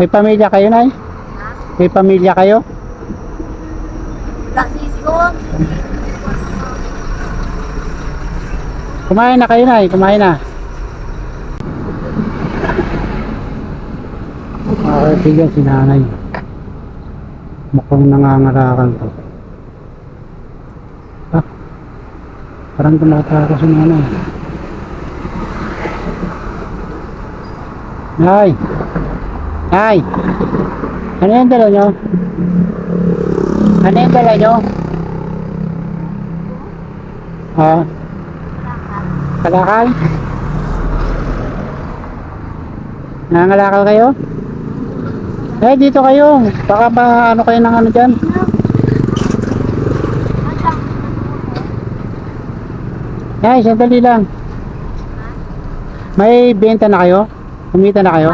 May pamilya kayo, Nay? May pamilya kayo? Kumain na kayo, Nay. Kumain na. Sige, si nanay. Mukhang nangangarakan to. Ah, parang tumataka si nanay. Nay! Nay! Ano yung dala nyo? Ano yung dala nyo? Ah, kalakal? Nangangalakal kayo? Eh, dito kayo. Baka ba ano kayo ng ano dyan? Ay, sandali lang. May benta na kayo? Kumita na kayo?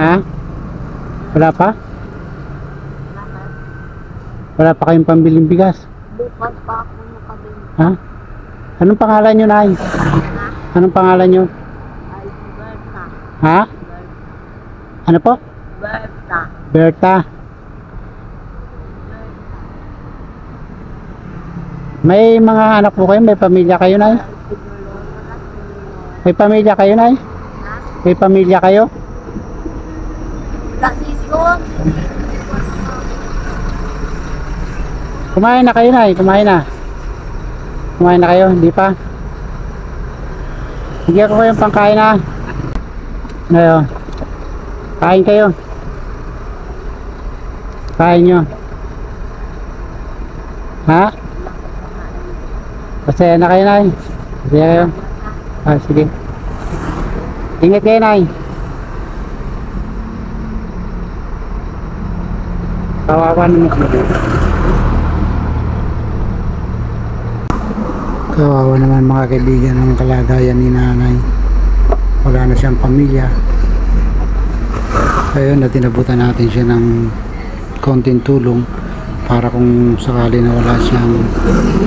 Ha? Wala pa? Wala pa kayong pambiling bigas? Bukas pa ako nakabili. Ha? Anong pangalan nyo, Nay? Anong pangalan nyo? Ay, Berta. Ha? Ano po? Berta. Berta. May mga anak po kayo? May pamilya kayo, Nay? May pamilya kayo, Nay? May pamilya kayo? Kumain na kayo, Nay. Kumain na. Kumain na kayo? Hindi pa? Hindi ako kayong pangkain na. Ngayon. Kain kayo. Kain nyo. Ha? Masaya na kayo, Nay. Masaya kayo. Ah, sige. Ingat kayo, Nay. Kawawa naman sila. Kawawa naman mga kaibigan ng kalagayan ni nanay. Wala na siyang pamilya. Ayun, na tinabutan natin siya ng konting tulong para kung sakali na wala siyang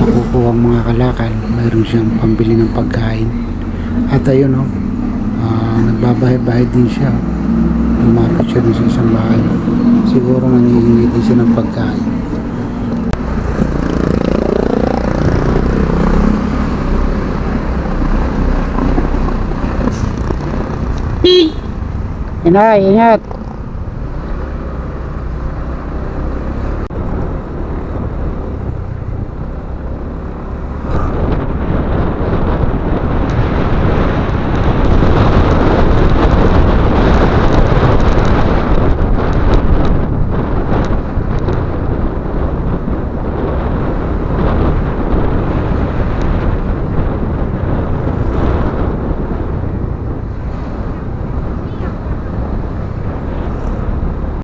makukuha mga kalakal, mayroon siyang pambili ng pagkain. At ayun, no, ah, nagbabahay-bahay din siya. Lumapit siya dun sa isang bahay. Siguro nangihingi din siya ng pagkain. Inay, ingat.